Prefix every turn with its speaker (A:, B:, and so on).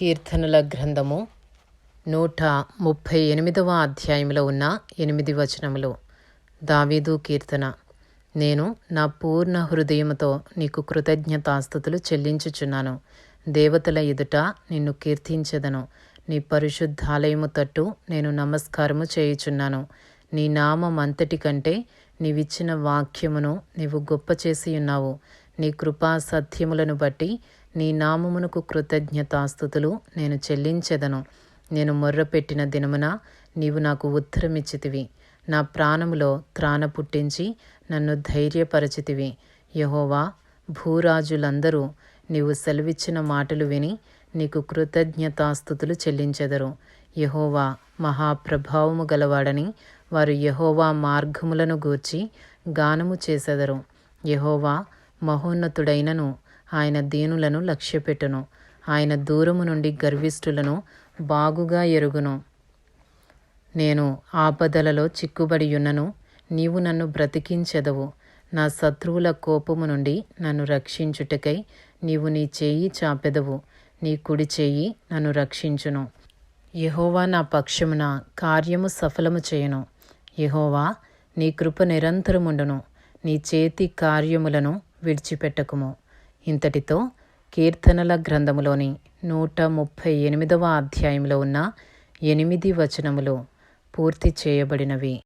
A: కీర్తనల గ్రంథము నూట ముప్పై ఎనిమిదవ అధ్యాయంలో ఉన్న ఎనిమిది వచనములు. దావీదు కీర్తన. నేను నా పూర్ణ హృదయముతో నీకు కృతజ్ఞతాస్థుతులు చెల్లించుచున్నాను. దేవతల ఎదుట నిన్ను కీర్తించెదను. నీ పరిశుద్ధాలయము తట్టు నేను నమస్కారము చేయుచున్నాను. నీ నామమంతటి కంటే నీవిచ్చిన వాక్యమును నీవు గొప్ప చేసి ఉన్నావు నీ కృపా సత్యములను బట్టి నీ నామమునకు కృతజ్ఞతాస్థుతులు నేను చెల్లించెదను. నేను మొర్రపెట్టిన దినమున నీవు నాకు ఉత్తరమిచ్చితివి. నా ప్రాణములో త్రాణ పుట్టించి నన్ను ధైర్యపరచితివి. యహోవా భూరాజులందరూ నీవు సెలవిచ్చిన మాటలు విని నీకు కృతజ్ఞతాస్థుతులు చెల్లించెదరు. యహోవా మహాప్రభావము గలవాడని వారు యహోవా మార్గములను గూర్చి గానము చేసెదరు. యహోవా మహోన్నతుడైనను ఆయన దీనులను లక్ష్యపెట్టును. ఆయన దూరము నుండి గర్విష్ఠులను బాగుగా ఎరుగును. నేను ఆపదలలో చిక్కుబడియున్నను. నీవు నన్ను బ్రతికించెదవు. నా శత్రువుల కోపము నుండి నన్ను రక్షించుటకై నీవు నీ చేయి చాపెదవు. నీ కుడి చేయి నన్ను రక్షించును. యహోవా నా పక్షమున కార్యము సఫలము చేయను. యహోవా నీ కృప నిరంతరముండును. నీ చేతి కార్యములను విడిచిపెట్టకుము. ఇంతటితో కీర్తనల గ్రంథములోని నూట ముప్పై ఎనిమిదవ అధ్యాయంలో ఉన్న ఎనిమిది వచనములు పూర్తి చేయబడినవి.